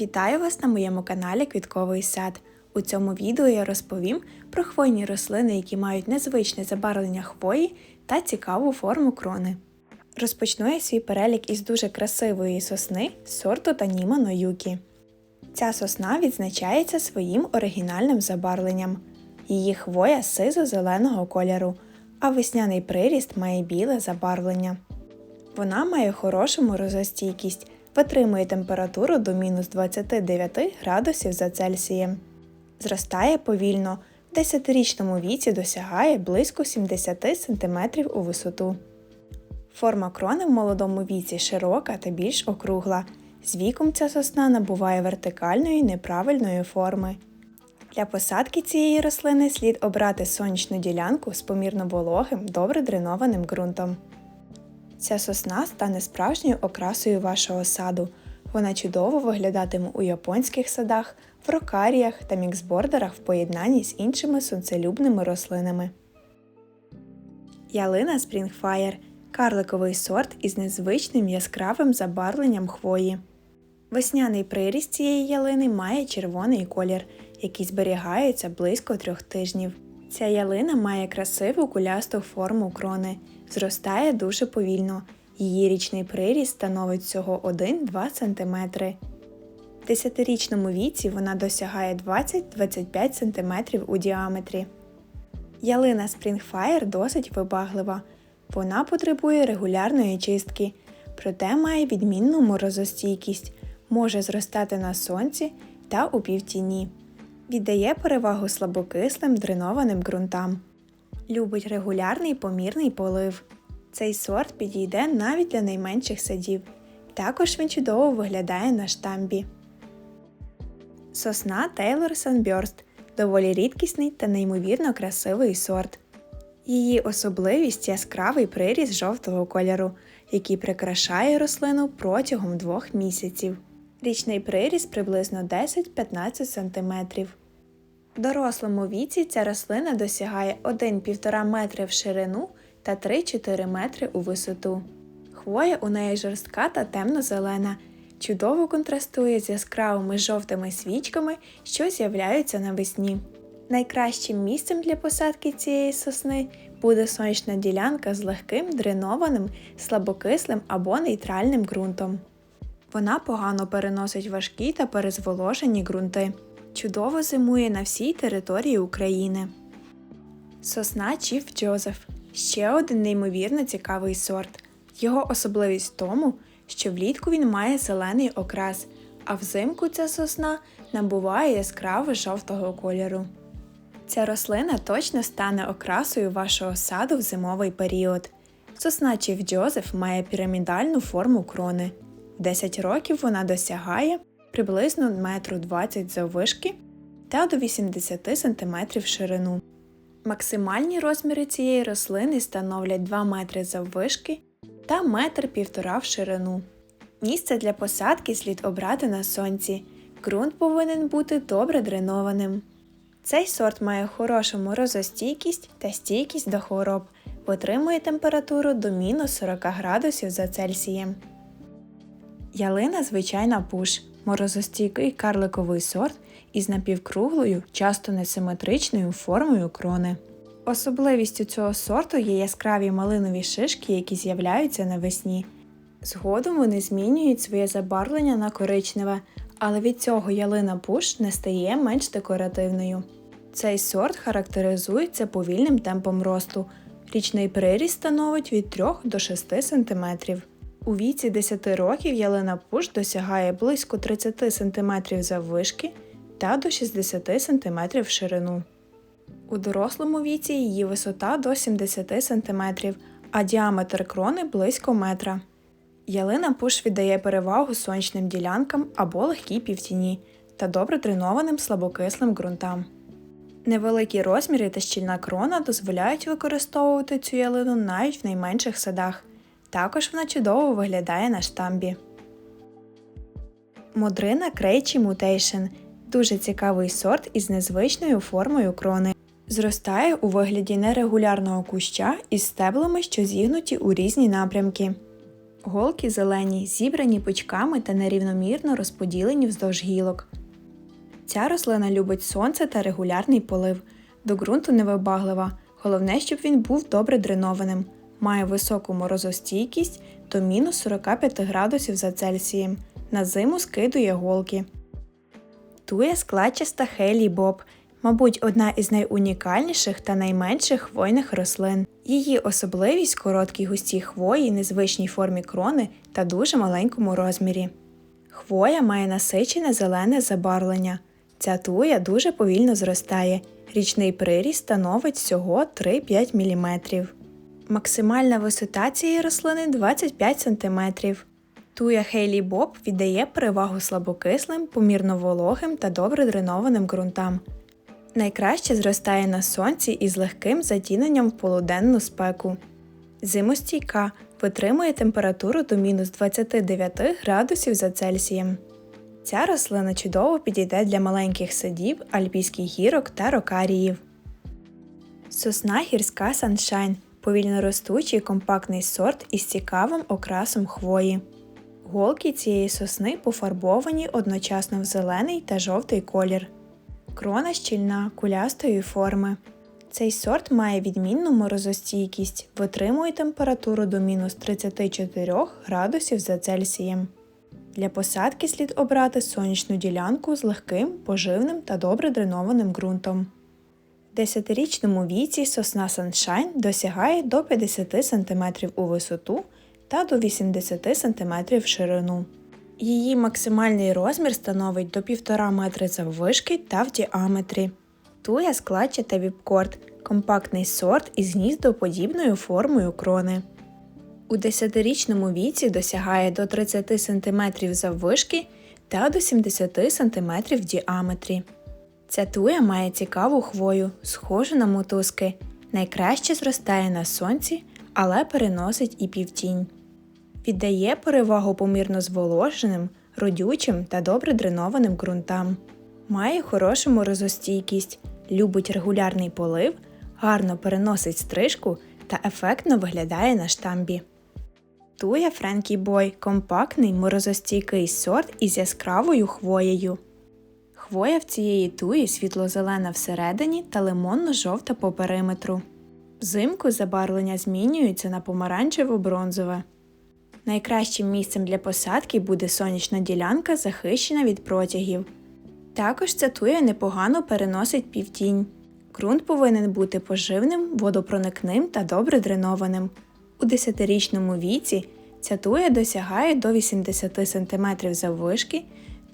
Вітаю вас на моєму каналі Квітковий сад. У цьому відео я розповім про хвойні рослини, які мають незвичне забарвлення хвої та цікаву форму крони. Розпочну я свій перелік із дуже красивої сосни сорту Таніма Ноюкі. Ця сосна відзначається своїм оригінальним забарвленням. Її хвоя сизо-зеленого кольору, а весняний приріст має біле забарвлення. Вона має хорошу морозостійкість, витримує температуру до мінус 29 градусів за Цельсієм. Зростає повільно, в 10-річному віці досягає близько 70 см у висоту. Форма крони в молодому віці широка та більш округла. З віком ця сосна набуває вертикальної неправильної форми. Для посадки цієї рослини слід обрати сонячну ділянку з помірно вологим, добре дренованим ґрунтом. Ця сосна стане справжньою окрасою вашого саду. Вона чудово виглядатиме у японських садах, в рокаріях та міксбордерах в поєднанні з іншими сонцелюбними рослинами. Ялина Springfire – карликовий сорт із незвичним яскравим забарвленням хвої. Весняний приріст цієї ялини має червоний колір, який зберігається близько трьох тижнів. Ця ялина має красиву кулясту форму крони, зростає дуже повільно. Її річний приріст становить всього 1-2 см. В 10-річному віці вона досягає 20-25 см у діаметрі. Ялина Springfire досить вибаглива. Вона потребує регулярної чистки, проте має відмінну морозостійкість, може зростати на сонці та у півтіні. Віддає перевагу слабокислим дренованим ґрунтам. Любить регулярний помірний полив. Цей сорт підійде навіть для найменших садів. Також він чудово виглядає на штамбі. Сосна Taylor Sunburst доволі рідкісний та неймовірно красивий сорт. Її особливість яскравий приріст жовтого кольору, який прикрашає рослину протягом двох місяців. Річний приріст приблизно 10-15 см. В дорослому віці ця рослина досягає 1-1,5 метри в ширину та 3-4 метри у висоту. Хвоя у неї жорстка та темно-зелена, чудово контрастує з яскравими жовтими свічками, що з'являються навесні. Найкращим місцем для посадки цієї сосни буде сонячна ділянка з легким дренованим, слабокислим або нейтральним ґрунтом. Вона погано переносить важкі та перезволожені ґрунти. Чудово зимує на всій території України. Сосна Чіф Джозеф ще один неймовірно цікавий сорт. Його особливість в тому, що влітку він має зелений окрас, а взимку ця сосна набуває яскраво жовтого кольору. Ця рослина точно стане окрасою вашого саду в зимовий період. Сосна Чіф Джозеф має пірамідальну форму крони. 10 років вона досягає приблизно 1,20 м заввишки та до 80 см ширину. Максимальні розміри цієї рослини становлять 2 метри заввишки та 1,5 м в ширину. Місце для посадки слід обрати на сонці. Ґрунт повинен бути добре дренованим. Цей сорт має хорошу морозостійкість та стійкість до хвороб, витримує температуру до мінус 40 градусів за Цельсієм. Ялина звичайна пуш, морозостійкий карликовий сорт із напівкруглою, часто несиметричною формою крони. Особливістю цього сорту є яскраві малинові шишки, які з'являються навесні. Згодом вони змінюють своє забарвлення на коричневе, але від цього ялина пуш не стає менш декоративною. Цей сорт характеризується повільним темпом росту. Річний приріст становить від 3 до 6 см. У віці 10 років ялина пуш досягає близько 30 см заввишки та до 60 см в ширину. У дорослому віці її висота до 70 см, а діаметр крони близько метра. Ялина пуш віддає перевагу сонячним ділянкам або легкій півтіні та добре тренованим слабокислим ґрунтам. Невеликі розміри та щільна крона дозволяють використовувати цю ялину навіть в найменших садах. Також вона чудово виглядає на штамбі. Модрина Крейчі Mutation дуже цікавий сорт із незвичною формою крони. Зростає у вигляді нерегулярного куща із стеблами, що зігнуті у різні напрямки. Голки зелені, зібрані пучками та нерівномірно розподілені вздовж гілок. Ця рослина любить сонце та регулярний полив. До ґрунту невибаглива. Головне, щоб він був добре дренованим. Має високу морозостійкість до мінус 45 градусів за Цельсієм. На зиму скидує голки. Туя складчаста Хейлі Боб, мабуть, одна із найунікальніших та найменших хвойних рослин. Її особливість короткі густі хвої, незвичній формі крони та дуже маленькому розмірі. Хвоя має насичене зелене забарвлення. Ця туя дуже повільно зростає. Річний приріст становить всього 3-5 мм. Максимальна висота цієї рослини 25 см. Туя Хейлі Боб віддає перевагу слабокислим, помірно вологим та добре дренованим ґрунтам. Найкраще зростає на сонці із легким затіненням в полуденну спеку. Зимостійка витримує температуру до мінус 29 градусів за Цельсієм. Ця рослина чудово підійде для маленьких садів, альпійських гірок та рокаріїв. Сосна гірська Саншайн повільно ростучий компактний сорт із цікавим окрасом хвої. Голки цієї сосни пофарбовані одночасно в зелений та жовтий колір. Крона щільна, кулястої форми. Цей сорт має відмінну морозостійкість, витримує температуру до мінус 34 градусів за Цельсієм. Для посадки слід обрати сонячну ділянку з легким, поживним та добре дренованим ґрунтом. В 10-річному віці сосна Sunshine досягає до 50 см у висоту та до 80 см в ширину. Її максимальний розмір становить до 1,5 метри заввишки та в діаметрі. Туя складчата віпкорд компактний сорт із гніздоподібною формою крони. У 10-річному віці досягає до 30 см заввишки та до 70 см в діаметрі. Ця туя має цікаву хвою, схожу на мотузки. Найкраще зростає на сонці, але переносить і півтінь. Віддає перевагу помірно зволоженим, родючим та добре дренованим ґрунтам. Має хорошу морозостійкість, любить регулярний полив, гарно переносить стрижку та ефектно виглядає на штамбі. Туя Френкі Бой компактний морозостійкий сорт із яскравою хвоєю. Хвоя в цієї туї світло-зелена всередині та лимонно-жовта по периметру. Взимку забарвлення змінюється на помаранчево-бронзове. Найкращим місцем для посадки буде сонячна ділянка, захищена від протягів. Також ця туя непогано переносить півтінь. Ґрунт повинен бути поживним, водопроникним та добре дренованим. У 10-річному віці ця туя досягає до 80 см заввишки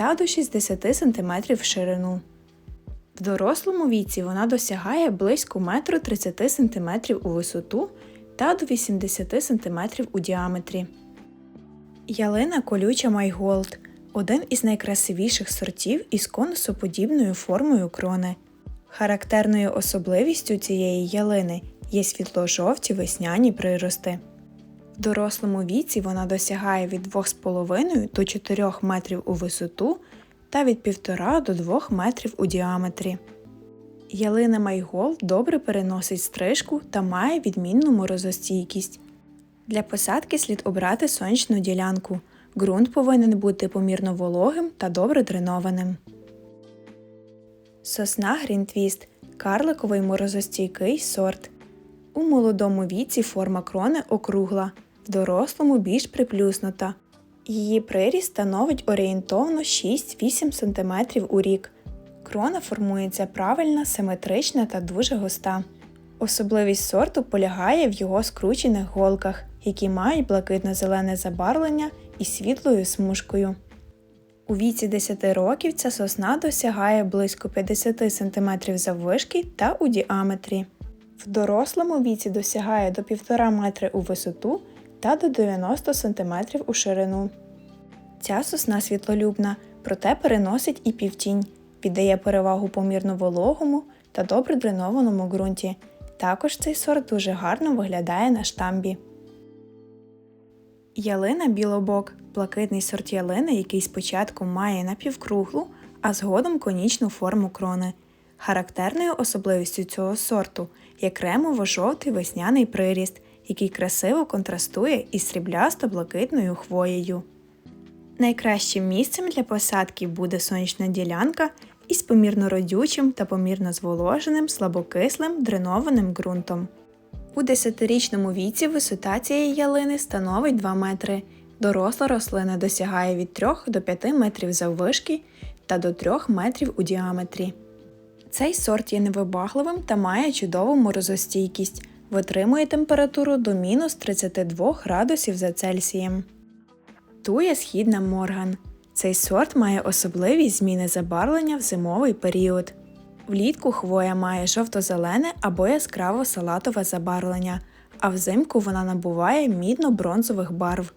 та до 60 см в ширину. В дорослому віці вона досягає близько 1,30 см у висоту та до 80 см у діаметрі. Ялина колюча Майголд один із найкрасивіших сортів із конусоподібною формою крони. Характерною особливістю цієї ялини є світло-жовті весняні прирости. В дорослому віці вона досягає від 2,5 до 4 метрів у висоту та від 1,5 до 2 метрів у діаметрі. Ялина Майгол добре переносить стрижку та має відмінну морозостійкість. Для посадки слід обрати сонячну ділянку. Ґрунт повинен бути помірно вологим та добре дренованим. Сосна Грінтвіст карликовий морозостійкий сорт. У молодому віці форма крони округла, дорослому більш приплюснута. Її приріст становить орієнтовно 6-8 см у рік. Крона формується правильна, симетрична та дуже густа. Особливість сорту полягає в його скручених голках, які мають блакитно-зелене забарвлення і світлою смужкою. У віці 10 років ця сосна досягає близько 50 см заввишки та у діаметрі. В дорослому віці досягає до 1,5 метри у висоту та до 90 см у ширину. Ця сосна світлолюбна, проте переносить і півтінь, віддає перевагу помірно вологому та добре дренованому ґрунті. Також цей сорт дуже гарно виглядає на штамбі. Ялина білобок блакитний сорт ялини, який спочатку має напівкруглу, а згодом конічну форму крони. Характерною особливістю цього сорту є кремово-жовтий весняний приріст, який красиво контрастує із сріблясто-блакитною хвоєю. Найкращим місцем для посадки буде сонячна ділянка із помірно родючим та помірно зволоженим слабокислим дренованим ґрунтом. У 10-річному віці висота цієї ялини становить 2 метри. Доросла рослина досягає від 3 до 5 метрів заввишки та до 3 метрів у діаметрі. Цей сорт є невибагливим та має чудову морозостійкість, витримує температуру до мінус 32 градусів за Цельсієм. Туя східна Морган. Цей сорт має особливість зміни забарвлення в зимовий період. Влітку хвоя має жовто-зелене або яскраво салатове забарвлення, а взимку вона набуває мідно-бронзових барв.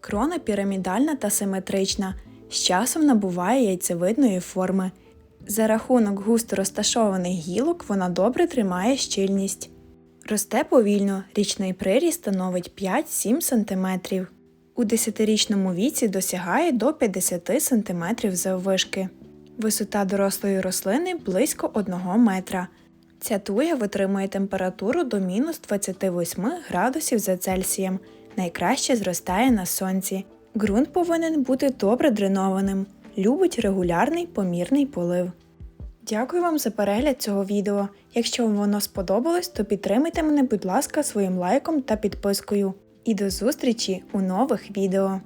Крона пірамідальна та симетрична, з часом набуває яйцевидної форми. За рахунок густо розташованих гілок вона добре тримає щільність. Росте повільно, річний приріст становить 5-7 см. У 10-річному віці досягає до 50 см заввишки. Висота дорослої рослини близько 1 метра. Ця туя витримує температуру до мінус 28 градусів за Цельсієм. Найкраще зростає на сонці. Ґрунт повинен бути добре дренованим, любить регулярний помірний полив. Дякую вам за перегляд цього відео. Якщо вам воно сподобалось, то підтримайте мене, будь ласка, своїм лайком та підпискою. І до зустрічі у нових відео!